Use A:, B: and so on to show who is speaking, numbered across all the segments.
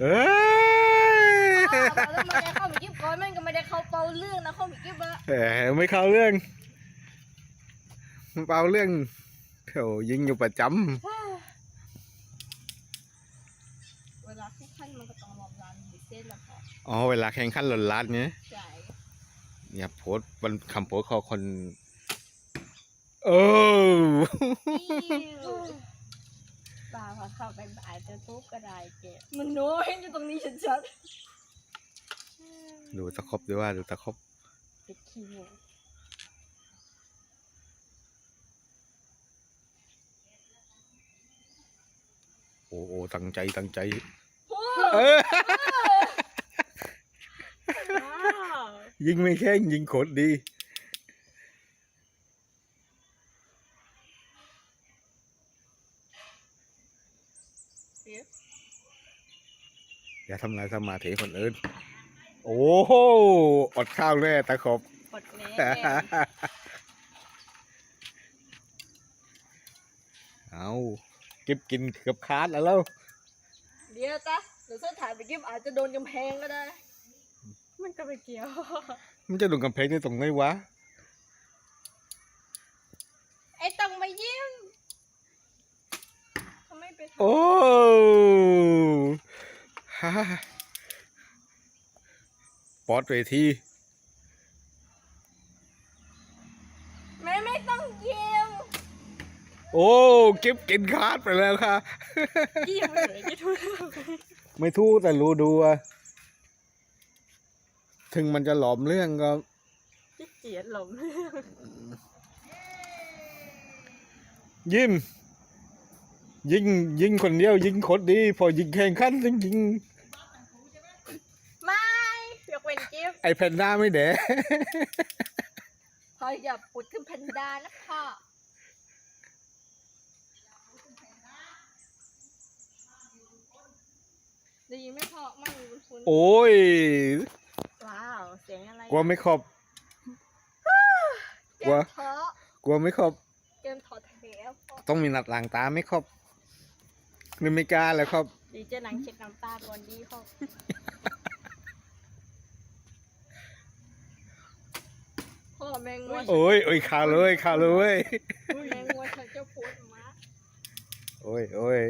A: เอ้ย
B: แล้วมันได้เข้าไปกิ๊บก่อนมันก็ไม่ได้เข้าเป่าเรื่องนะเข้าไปกิ๊บอะ
A: แหมไม่เข้าเรื่องเปล่าเรื่องเดี๋ยวยิงอยู่ประจ
B: เวลาที่ขั้นมันก็ต้องรอร้านบิเซ่แล้วค่ะำ
A: อ๋อเวลาแข่งขันหล่นลัดเนี้ย
B: ใช่
A: อย่าโพสต์วันคำโพสต์เขาคน เออ
B: ป่าพอเข้าไปอาจจะทุบก็ได้เจ๊มันน้อยอยู่ตรงนี้ชัด
A: ดูตะครบด้วยว่าดูตะครบ
B: ๆติดขี้หมู
A: โอ้โอ้ตั้งใจตั้งใจ
B: โอ้
A: เออ
B: ว้าว
A: ยิงไม่แข้งยิงโคตรดี
B: เดี๋
A: อย่าทำลายสมาธิคนอื่น โอ้โหอดข้าวแน่ตะครบ
B: กดแน่
A: เอาเก็บกินเกือบคาดแล้วแล้ว
B: เดี๋ยวจ้ะเดี๋ยวเส้นถ่ายไปกิ๊บอาจจะโดนกำแพงก็ได้ มันก็ไม่เกี่ยว
A: มันจะโดนกำแพงนี่ตรงไหนวะ
B: ไอ้ต้องมายิ้มทำไมไปทำ
A: โอ้ฮ่าปอดเวที
B: แม่ไม่ต้องยิ้ม
A: โอ้เก็บกินคาดไปแล้วค่ะ
B: ยิ้มเลยยิ้มทุก
A: ไม่ทู่แต่รู้ดูอะถึงมันจะหลอมเรื่องก็
B: ขี้เกียจหลง
A: ยิ้ม ยิงยิงคนเดียว ยิงคนดี พอยิงแข่งขันยิงยิง
B: ไม่ยกเว้นกิฟ
A: ไอแพนด้าไม่แด
B: พออย่าปุดขึ้นแพนด้านะพ่อได้ยินไม่พอมั่งคุณ
A: โอ้ย
B: ว้าว เสียงอะไร
A: กลัวไม่ขอบ
B: เก
A: กลัว
B: มท้อก
A: ลัวไม่ขอบ
B: เกมท้อแท้พ่อ
A: ต้องมีหนัดหลังตาไม่ขอบ นึกไม่กล้าเลยครับ
B: ดีเจหนังเช็คน้ำตาก่อนดีเขาพ่อแมงวัน
A: โอ้ยโอ้ยข่าวเลยข่าวเลย
B: แมงวันเขาจะพูดมา
A: โอ้ยโอ้ย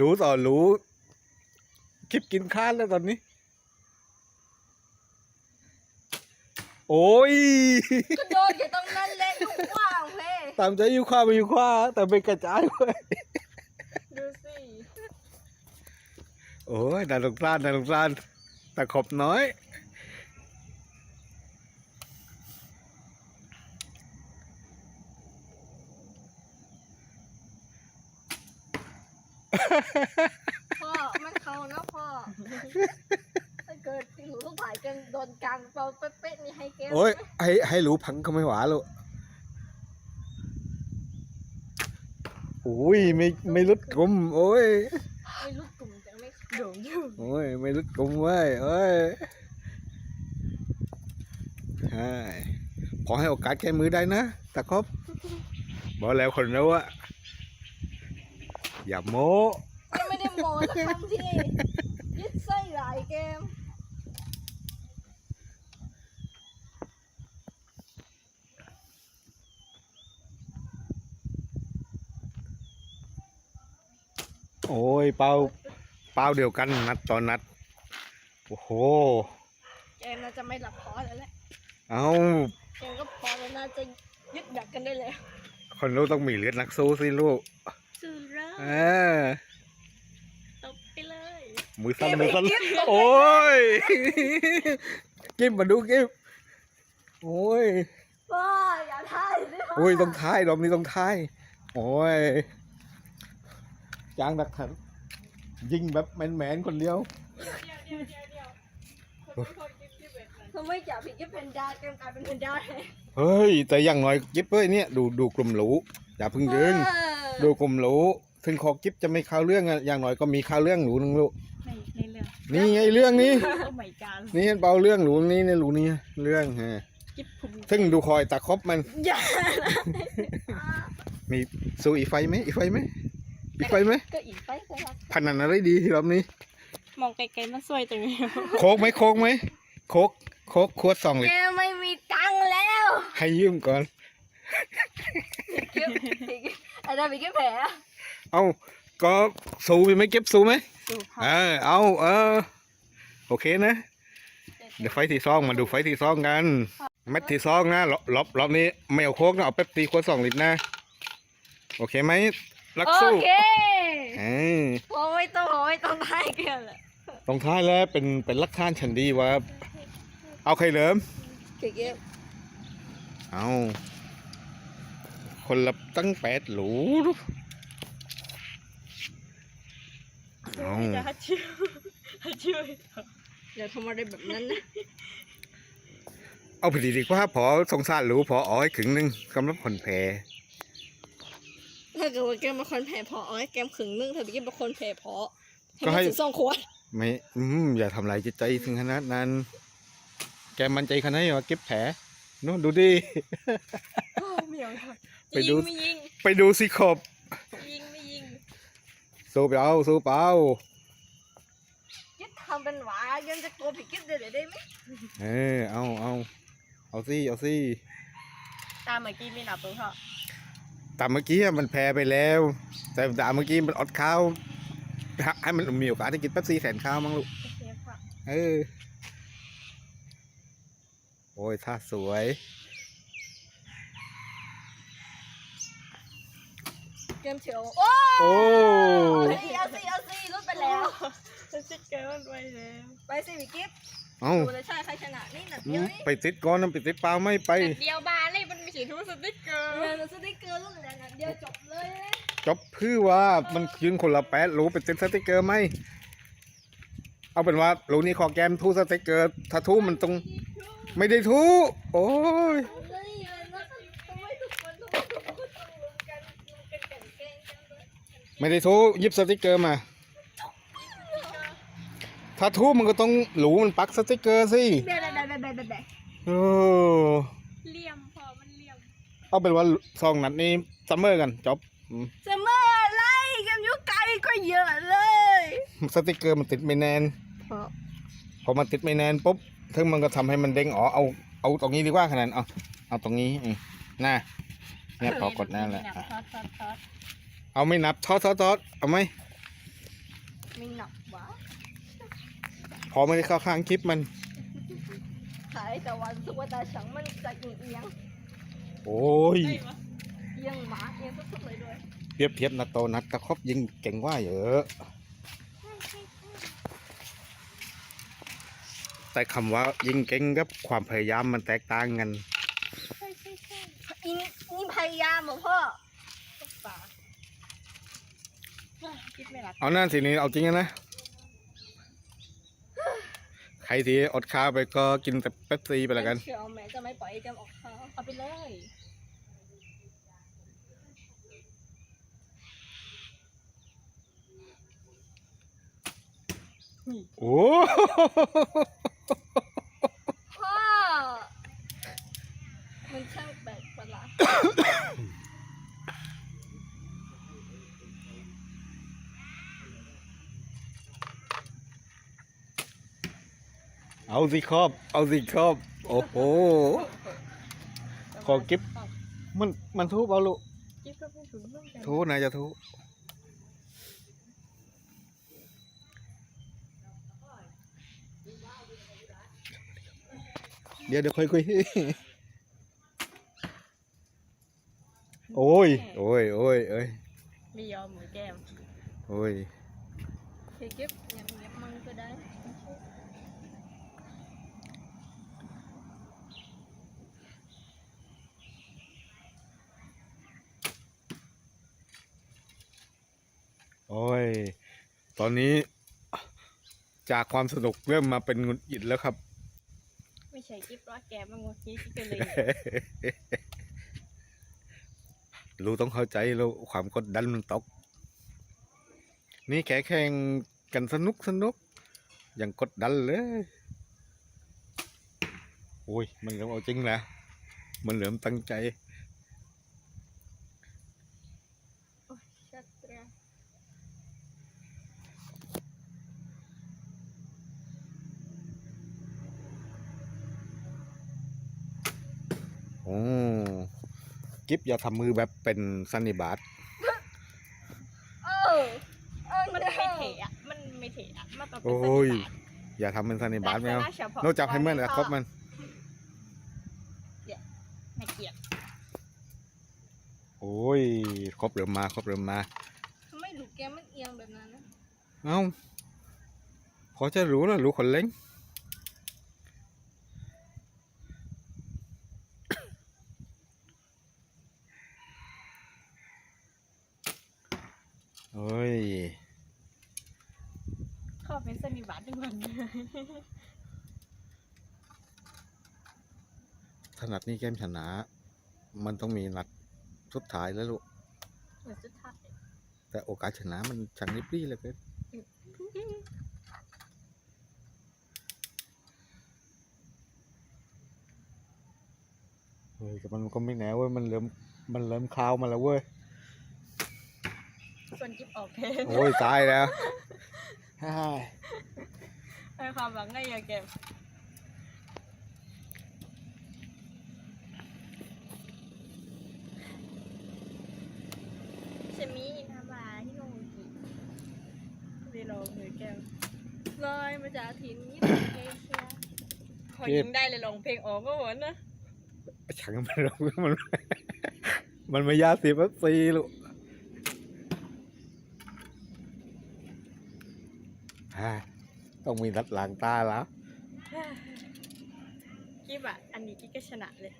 A: รู้ต่อรู้ คลิปกินข้าวแล้วตอนนี้ โอ้ย
B: ก็โดนอยู่ตรงนั้นแหละลูกว่างเพ่
A: ตามใจอยู่ขวาไปอยู่ขวาแต่ไปกระจายเว้ย
B: ดูสิ
A: โอ้ยน่าสงสารน่าสงสารแต่ขอบน้อย
B: พ่อมันเขานะพ่อถ้าเกิดที่หนูต้องถ่ายกันโดนกลางเปาเป๊ะๆนี่ให้เกม
A: โอ้ยให้ให้รู้พังก็ไม่หวาลูก อ้ยไม่ไม่ลุดกลมโอ้ย
B: ไม่รู้กลุ่มจะไม่โด่งอยู่
A: โอ้ยไม่ลุดกลมเว้ยเอ้ยใช่ขอให้โอกาสแก้มือได้นะตะครบบอกแล้วคนแล้วอะอย่าโม้
B: ก็ไม่ได้โมสักคำที่ยึดไส้หลายเกม
A: โอ้ยเป้าเป้าเดียวกันนัดตอนนัด โอ้โห
B: เกมน่าจะไม่หลับคอแล้วแหละ
A: เอา
B: เกมก็พอแล้วน่าจะยึดดักกันได้เลย
A: คนรู้ต้องมีเลือดนักสู้สิลูก
B: สุดแล้ว
A: เออ
B: ตบไปเลย
A: มือสั่นมือสั่นโอ้ยกิมมาดูกิมโอ้ย
B: ว้าอย่าท่ายสิ
A: โอ้ยต้องท้ายรอบนี้ต้องท้ายโอ้ย จ้างดักขันยิงแบบแมนๆคนเดียว
B: ทำไม่จับผิดก็เป็นดาเกมกลายเป็นเพนด้าเลย
A: เฮ้ย แต่อย่างน้อยกิ๊บเอ้ยเนี่ยดูดูกลุ่มหรูอย่าเพึ่งดึงดูกลุ่มหรูถึงคอกิ๊บจะไม่เข้าเรื่องอะอย่างน้อยก็มีเข้าเรื่องหรูนึงลูก
B: ในในเรื่อง
A: นี่ไงเรื่องนี้
B: โอ้ my god
A: นี่เบาเรื่องหรูนี้ในหรูนี้เรื่องฮะ
B: กิ๊บผม
A: ซึ่งดูคอยตะครบมัน
B: อย่า
A: มีสู้อีไฟไหมอีไฟไหม อีกไปไหม
B: ก็อีกไปก็รัก
A: พนันอะไรดีรอบนี้
C: มองไกลๆมันสวยจังเลย
A: โคกไหมโคกไหมโคกโคกขวดสองลิ
B: แก
A: ตร
B: ไม่มีตังค์แล้ว
A: ให้ยืมก่อน
B: เก็บอะไรไปเก็บแผล
A: เอาก็สู้ไปไหมเก็บสู้ไหม
C: ดูค่ะ
A: เออเอาเออโอเคนะ เดี๋ยวไฟที่ซองมาดูไฟที่ซองกันเม็ดที่ซองนะรอบรอบรอบนี้ไม่เอาโคกนะเอาเป๊ปซี่ขวดสองลิตรนะ โอเคไหม รัก
B: โอ
A: สู้
B: เค
A: เออ
B: โอ้ไม่ต้องโอ้ไม่ต้องได้กันแหละ
A: ตรงท้ายแล้วเป็นเป็นหลักฐานฉันดีว่าเอาใครเหลิม
B: เก็บ
A: เอาคนละตั้งแปดหลูเอา
C: จะฮัดชิวฮัดชิว
B: อย่าทำอะไรแบบนั้นนะ
A: เอาไปดีดีกว่าพอสงสารหลูพออ๋อยขึงหนึ่งสำหรับคนแพ้
B: ถ้าเกิดว่าแกมาคนแผลพอเอาให้แกมขึงนึงเธอไปกินเป็นคนแผลพอให้
A: ก็
B: มัน
A: ให้
B: ถึงสองขวด
A: ไม่อืมอย่าทำลายจิตใจถึงขนาดนั้น แกมันใจขนาดนี้ว่าเก็บแผลโน้ดูดิ
C: เหมียวค่ะ
A: ไปดู
C: ไม่ยิง
A: ไปดูสิขบ
C: ไม่ยิงไม่ยิง
A: สู้ไปเอาสู้เปล่า
B: ยึดทำเป็นหวายังจะโกลัวผิดกิ๊บเดี๋ยวได้ไหม
A: เออเอาเอาเอาสิเอาสิ
C: ตามเมื่อกี้ไม่หลับตรงเถอะ
A: แต่เมื่อกี้อะมันแพ้ไปแล้ว แต่แต่เมื่อกี้มันอดข้าวให้มันมีโอกาสได้กินแป๊บซี่แสนข้าวมั้งลูก
C: โอเคค่ะ
A: เออโอ้ยท่าสวย
B: เกมเฉียวโอ้
A: โอ้
B: เอาสิเอาสิเอาสิรุดไปแล้ว
C: จะชิดเกินไปแล้ว
B: ไปสิวิกิฟ
A: เอ้า
B: ดูเลยใช่ใครชนะนี่หนัก
A: อื
B: เดียว
A: ม
B: นี่
A: ไปติดก้อนนะไปติดเปล่าไม่ไป
C: เดียวบา เลยมันมีสีทูสติ๊กเกอร์
B: เออสติ๊กเกอร์รุ่นแรงเดียวจบเลย
A: จบเพื่อว่ามันยืนคนละแปดรู้ไปติดสติกเกอร์ไหมเอาเป็นว่ารู้นี่ขอแกมทูสติกเกอร์ถ้าทูมันตรงไม่ได้ทูโอ้ย
B: เลยนะทำไมทุกคนทุกคนทุกคนต้องลุ้นกันลุ้นกันแข่งแข่งกันเลย
A: ไม่ได้ทูหยิบสติกเกอร์มา ถ้าทูมันก็ต้องหรูมันปักสติกเกอร์สิ
B: เบ๊ะเบ๊ะเบ๊ะเบ๊ะเบ๊ะเบ๊ะ
A: โอ้
C: เหลี่ยมพอมันเหลี่ยม
A: เอาเป็นว่าซองนัดนี้ซัมเมอร์กันจบอืม
B: เสมออะไรกันยุไกลก็เยอะเลย
A: สติกเกอร์มันติดไม่แน่น
B: เพราะ
A: พอมันติดไม่แน่นปุ๊บถึงมันก็ทำให้มันเด้งอ๋อเอาเอาตรงนี้ดีกว่าขนาดเอาเอาตรงนี้อืมหน้าเนี่ยพอกดหน้าแล้ว
C: ท
A: อะ
C: อดทอดทอด
A: เอาไม่นับทอดทอดทอดเอาไหม
B: ไม่หนักวะ
A: พอไม่ได้เข้าข้างคลิปมัน
B: ขาย แต่วันสุกว่าตาฉังมันจะเอียง
A: โอ้ย
C: ได้ปะ
B: เอียงหมาเอียงสุดๆเลยด้วย
A: เปรียบเทียบนัดโตนัดตะครบยิงเก่งกว่าเยอะแต่คำว่ายิงเก่งกับความพยายามมันแตกต่างกัน
C: ใช่ใช่ใช่
B: อีนี่นี่พยายามเหรอพ่อป่า
C: คิดไม่หลับ
A: เอาหน้าสีนี้เอาจริงนะ ใครที่อดข้าวไปก็กินแต่เป๊ปซี่ไปแล้วกัน
B: เชียวแม่จะไม่ปล่อยให้แกมออกข้าว
C: เอาไปเลย
A: โอ้
B: พ่อ มันช่างแปลกประหลาด
A: เอาสิครอบ เอาสิครอบ โอ้โห ขอเก็บมันมันทุบเอาลูก
C: กิ๊บก็ไม่ถึงเรื่องกัน
A: ทุบนายจะทุบเดี๋ยวเดี๋ยวค่อยคุยโอ้ย โอ้ย โอ้ยเอ้ย
C: ไม่ยอมเหมือนแก้ม
A: โอ้ย
B: เฮ้ยเก็บยังเก็บมันก็ได้
A: โอ้ย ตอนนี้จากความสนุกเริ่มมาเป็นหงุดหงิดแล้วครับ
C: ไม่ใช่กิ๊บรักแกมันงดกิ๊บกันเลย
A: รู้ต้องเข้าใจแล้วความกดดันมันตก นี่แค่แข่งกันสนุกสนุกยังกดดันเลย โอ้ย มันเริ่มเอาจริงแล้วมันเริ่มตั้งใจ
B: ชัดเจน
A: กิฟอย่าทำมือแบบเป็นซันนิบาต
B: เออ เออ
C: มัน
B: เด้
C: ไม่
B: อ
C: เทอะมันไม่เทอะมันต้องเป็น
A: โอ้
C: สัน
A: ย
C: นิบาต
A: อย่าทำเป็นซันนิบาตไม่เอา
C: ลักษณะเฉพาะ
A: โน้จับให้เหมื่อนกับครบมัน
C: ไม่เกลียด
A: โอ้ย ครบเริ่มมา ครบเริ่มมา
B: ทำไมลูกแกมันเอียงแบบนั้นนะ
A: เอ้าพอจะรู้แล้วรู้คนเล้งโอ้ย
C: ขอเป็นสันนิบาตด้วยมัน
A: ถนัดนี่แก้มชนะ มันต้องมีนัดสุดท้ายแล้วลูก
C: เหมือนสุดท้าย
A: แต่โอกาสชนะมันช่างนิบลี่เหลยเกินเฮ้ยแต่มันก็ไม่แน่เว้ยมันเริ่มมันเริ่มคลาวมาแล้วเว้ย
C: ส่วนจิ๊บออกเพน
A: โอ้ยตายแล้ว ฮ่า
C: ให้ความหวังได้ยังแกมชมีนามาที่โนกิเวลามือแก้ม
B: ลอยมาจากถิ่นญี่ปุ่นเอเชีย
C: ขอยิงได้เลยลองเพลงออกก็เหมือนนะ
A: ช่างมันลงมัน มันไม่ยาสีบัซีลูกฮ่า ต้องมีนัดหลังตาแล้ว
C: กิ๊บอะ อันนี้กิ๊บก็ชนะเลย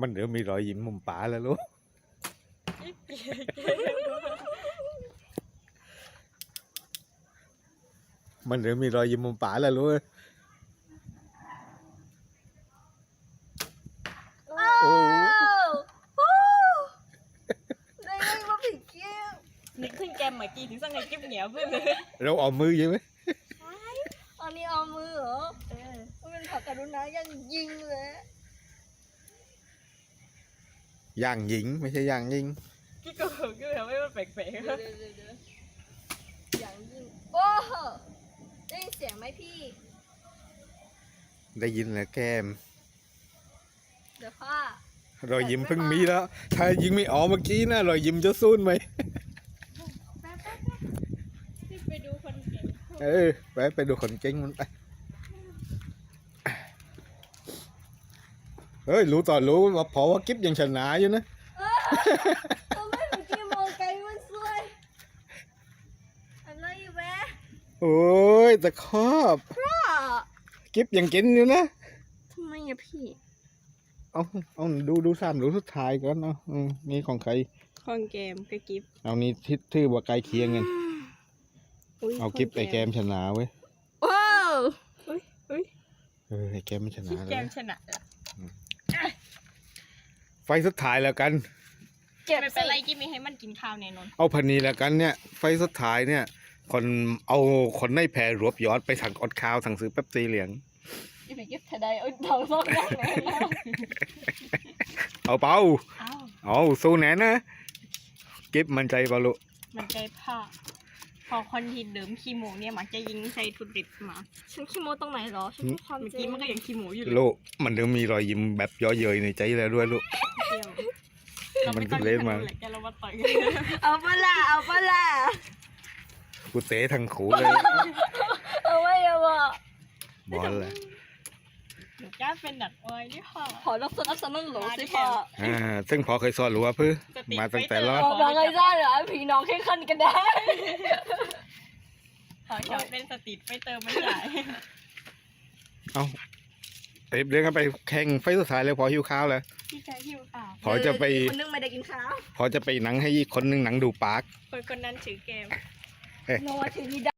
A: มันเดี๋ยวมีรอยยิ้มมุมป๋าแล้วลูก
C: กิ๊บเกลียดเกลียด
A: มันเดี๋ยวมีรอยยิ้มมุมป๋าแล้วลูก
B: โอ้
A: โอ้
B: โหได้ไงว่าผิดเกี้ยว
C: นึกถึงแกมเมื่อกี้ถึงสั่งไงกิ๊บเหนียวเพื่อนเลย
A: เราเอามือยิงไหม
B: อันนี้เอามือเหรอ
C: เออ
B: มันเป็นผักกรุณายังยิงเลย
A: ย่างยิงไม่ใช่ย่างยิง
C: กิ๊บก็เหินก็แบบไม่ว่าแปลก
B: เดี๋ยวเดี๋ยวเดี๋ยวเดี๋ยวอย่างยิงโอ้โหได้ยินเสียงไหมพี่
A: ได้ยินแล้วแก้ม
B: เดี๋ยวพ่อ
A: รอยยิ้มเพิ่งมีแล้ว ถ้ายิงไม่ออกเมื่อกี้นะรอยยิ้มจะสู้ไหม
C: ๆแป๊บๆกิ๊บไปดูคน เก่ง
A: เออไปไปดูคนเก่งมันไปเฮ้ยรู้ต่อนรู้ว่าพอว่ากิฟยังชนะอยู่นะ
B: ทำไมเมื่อกี้มองไกลมันสวยอะไรอยู่แม่
A: โอ้ยแต่ครอบ
B: พ่อ
A: กิฟยังกินอยู่นะ
B: ทำไมอะพี่
A: เอาเอาดูดูสามดูสุดท้ายก่อนเนาะอืมมีของใคร
C: ของเกมก็กิ๊บ
A: เอานี่ทิศทื่อว่าใกล้เคียงกัน
C: อุ๊ย
A: เอากิฟไอแกมชนะเว้ย
B: ว้าว
C: อุ้ยอุ้ย
A: เออไอแกมไม่ชนะ
C: กิ๊บ
A: เล
C: แก
A: ย
C: มชนะละ
A: ไฟสุดท้ายแล้วกัน
B: เก็บ
C: ไม่
B: ใส่
C: เป็นไรกิ๊บมีให้มันกินข้าวแน่นอน
A: เอาพันนี้แล้วกันเนี่ย ไฟสุดท้ายเนี่ย คนเอาคนในแพรรวบยอดไปสั่งอดข้าวสั่งซื้อแป๊บซีเหลียง
B: อีพีกิฟต์ไดเอาทองซอกแรกเลยนะ
A: เอาเปล่า
C: อ้าว
A: เอาสู้แน่นะกิฟมันใจเปล่าลูก
C: มันใจผ้า พอคนที่เดิมคีโมเนี่ยมักจะยิงใส่ทุดิบมา
B: ฉันขี้โมตรงไหนเหรอ ฉันพูดความ
C: เมื่อ
B: จริ
C: กี้
B: ง
C: มันก็ยังคีโมอยู่เลย
A: ลูกมันเดี๋ยวมีรอยยิ้มแบบเย่อเย้ยในใจแล้วด้วยลูก
C: เดียวเรา
A: มัน
C: ไม่ต้อง
A: เล่นมา
C: แหละแกเรามาต่อยกัน
B: เอาปะล่ะเอาปะล่ะ
A: กูเตะทั้งขู่เลย
B: เอาไว้เอาวะ
A: บอลเลย
C: หนูกล้าเป็นดักอ้อยนี่ค่ะ
B: ขอรับสนับสนุนหลงสิพ่อ
A: อ่าซึ่งพอเคยสอนรู้ว่าเพื่อมาตั้งแต่รอด
B: ขอบังไอ้ซ่าเหรอพี่น้องแค่ขั้นกันได้
C: ขอชอบเป็นสตรีทไฟเตอร์ไม่ใหญ่
A: เอาเต็มเรื่องกันไปแข่งไฟสุดท้ายเลยพอหิวข้าวแล้ว
C: พี่ชายหิวข่าว
A: พอจะไป
B: คนนึงไม่ได้กินข้าว
A: พอจะไปหนังให้อีกคนนึงหนังดูปาร์ค
C: คนคนนั้นถือเกม
B: โนว่าถึงนี่ได้